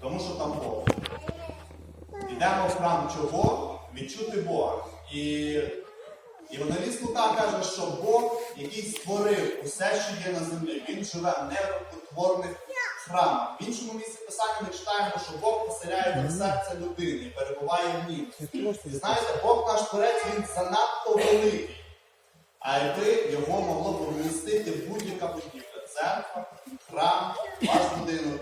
Тому що там Бог. Йдемо в храм чого? Відчути Бога. І Євангеліст Лука каже, що Бог, який створив усе, що є на землі, він живе в утворених храмах. В іншому місці писання ми читаємо, що Бог поселяє в серце людини перебуває в ній. І знаєте, Бог наш творець, він занадто великий. А якби його могло б будь-яка будівля, церква, храм, ваш будинок.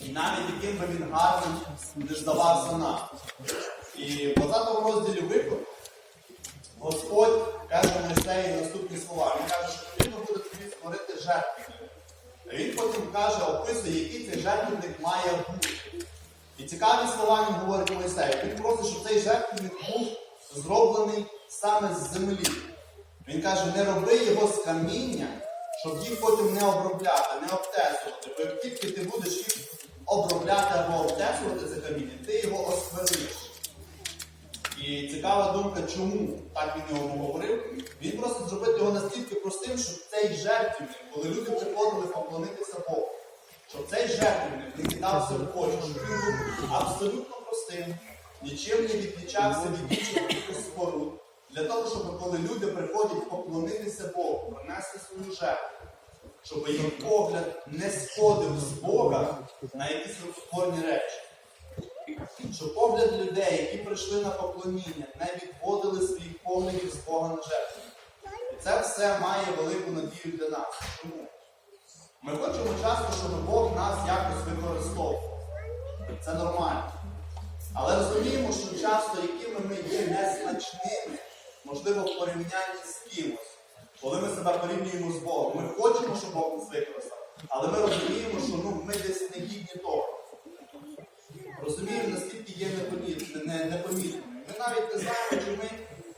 І навіть яким би він гарним не здавався нам. І в 20 розділі викладу Господь каже Мойсеї наступні слова. Він каже, що потрібно буде тобі створити. А Він потім каже, описує, який цей жертвенник має бути. І цікаві слова він говорить Мойсею. Він просить, щоб цей жертвенник був зроблений саме з землі. Він каже, не роби його з каміння, щоб їх потім не обробляти, не обтесувати. Бо як тільки ти будеш їх обробляти або обтесувати це каміння, ти його оскверниш. І цікава думка, чому так він його говорив. Він просить зробити його настільки простим, щоб цей жертвенник, коли люди приходили поклонитися Богу, щоб цей жертвенник не кидався в очі, щоб він був абсолютно простим, нічим не відлічався від інших споруд. Для того, щоб коли люди приходять поклонитися Богу, принести свою жертву, щоб їх погляд не сходив з Бога на якісь рукотворні речі. Щоб погляд людей, які прийшли на поклоніння, не відводили своїх поглядів з Бога на жертву. І це все має велику надію для нас. Чому? Ми хочемо часто, щоб Бог нас якось використовував. Це нормально. Але розуміємо, що часто, якими ми є незначними, можливо, в порівнянні з кимось, коли ми себе порівнюємо з Богом, ми хочемо, щоб Бог нас використав. Але ми розуміємо, що ну, ми десь не гідні того. Розуміємо, наскільки є непомітними. Ми навіть не знаємо, чи ми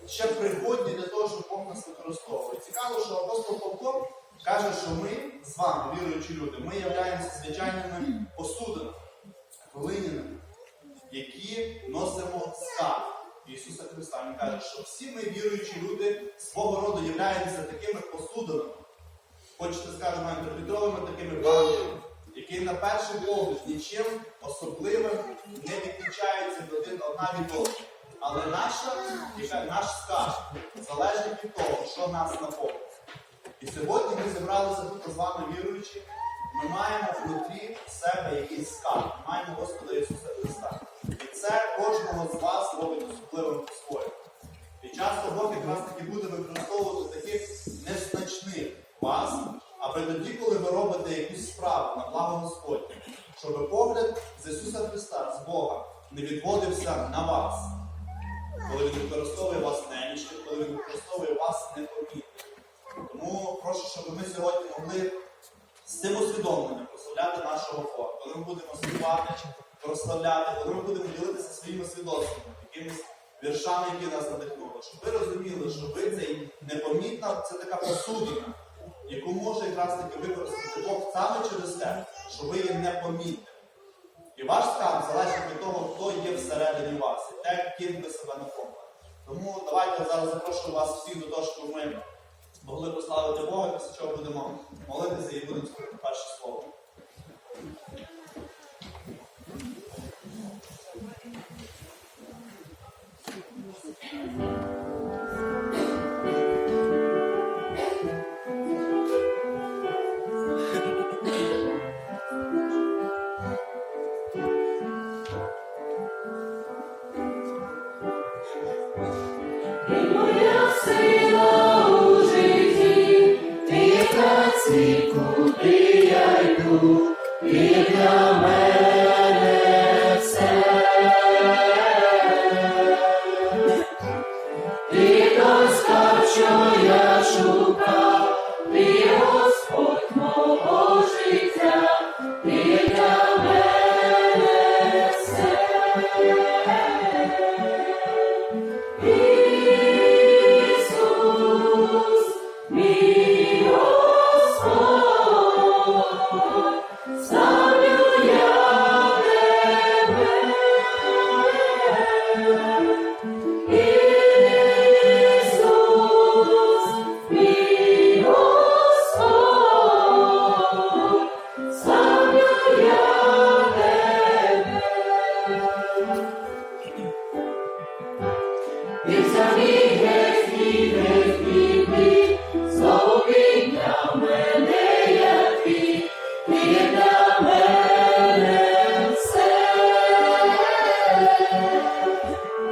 ще пригодні для того, щоб Бог нас використовує. Цікаво, що апостол Павло каже, що ми з вами, віруючі люди, ми являємося звичайними посудинами, глиняними, які носимо скарб Ісуса Христа. Він каже, що всі ми віруючі люди свого роду являємося такими посудинами. Хочете, скажемо, інтерпретовими такими банками, які на перший погляд нічим особливим не відлічаються один одна від одного. Але наша, наш скарб залежить від того, що нас наповнює. І сьогодні ми зібралися тут з вами віруючи, ми маємо внутрі себе якийсь скарб, ми маємо Господа Ісуса Христа. Це кожного з вас робить особливим по-своєму. І часто Бог якраз таки буде використовувати таких незначних вас, аби тоді, коли ви робите якусь справу на благо Господнє, щоб погляд з Ісуса Христа, з Бога, не відводився на вас, коли Він використовує вас немічно, коли Він використовує вас непомітно. Тому прошу, щоб ми сьогодні могли з цим усвідомленням прославляти нашого Бога, коли ми будемо співати, прославляти, коли ми будемо ділитися своїми свідоцтвами, якимись віршами, які нас надихнули, щоб ви розуміли, що ви цей непомітна, це така посудина, яку може якраз таки використати Бог саме через те, що ви є непомітним. І ваш скарб залежить від того, хто є всередині вас, і те, ким ви себе наповнили. Тому давайте зараз запрошую вас всіх до того, щоб ми могли прославити Бога, після чого будемо молитися і будемо слухати перше слово. І для мене все. Ти той що я шукав, ти Господь мого життя, ти для мене все. Yeah.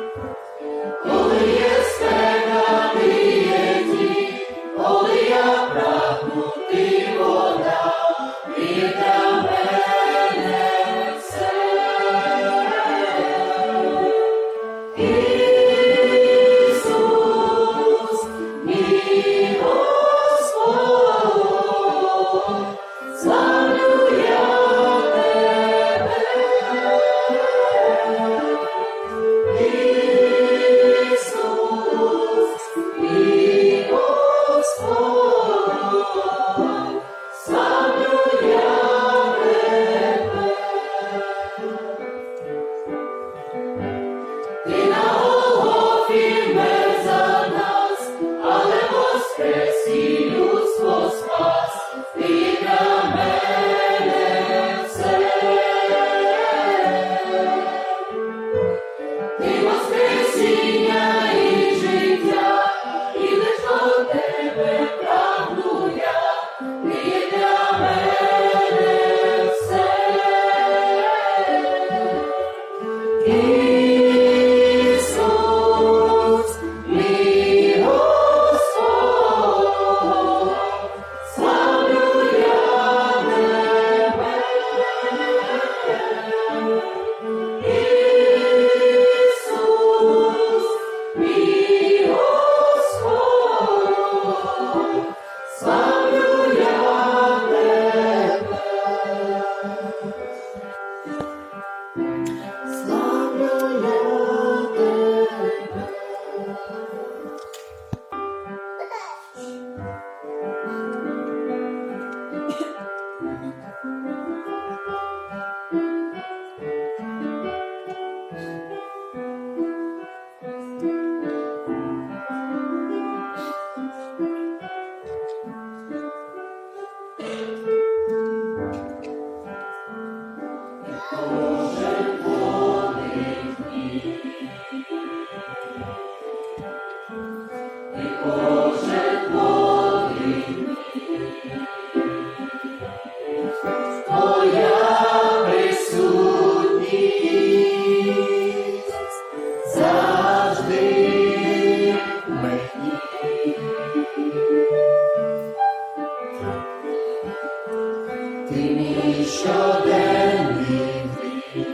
ти мій щоденний гріх,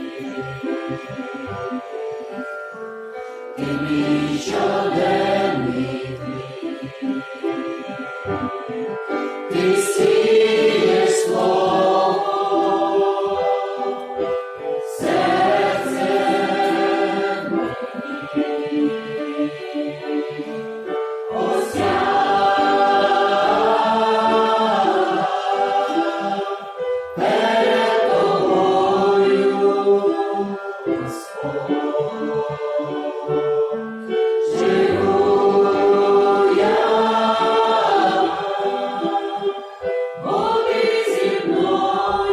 ти мій щоденний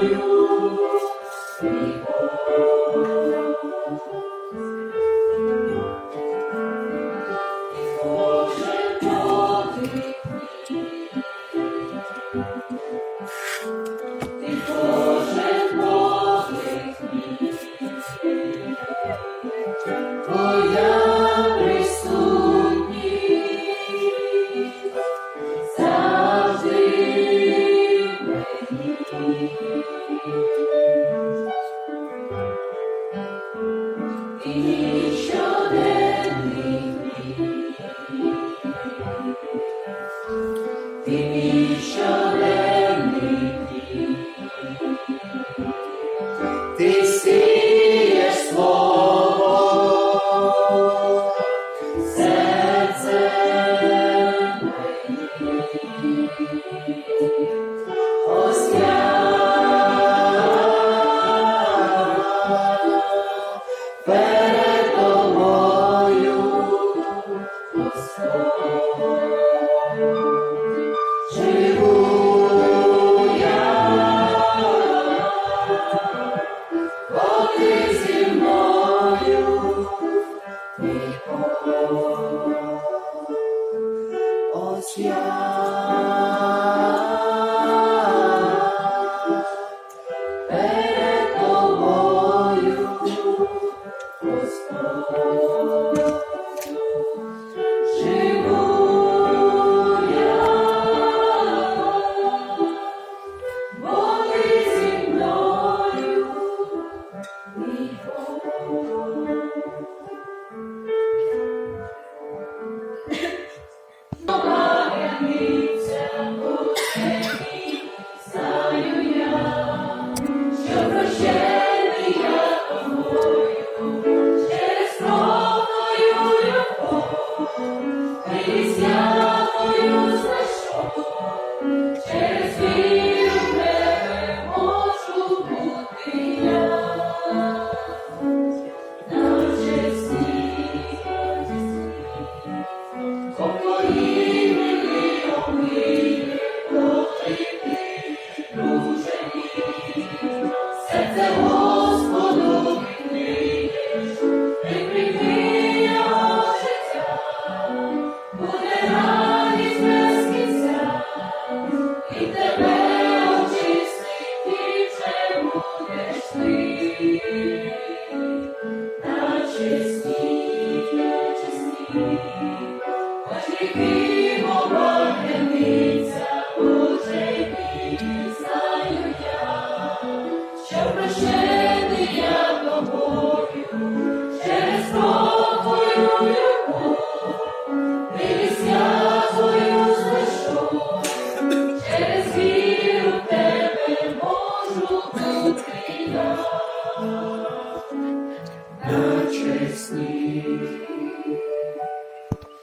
you. This буде радість без кінця, і тебе очистить, віче будеш ти, та чесні, чесні, хоч віки побратимиця, що прощений я тобою, через спокою.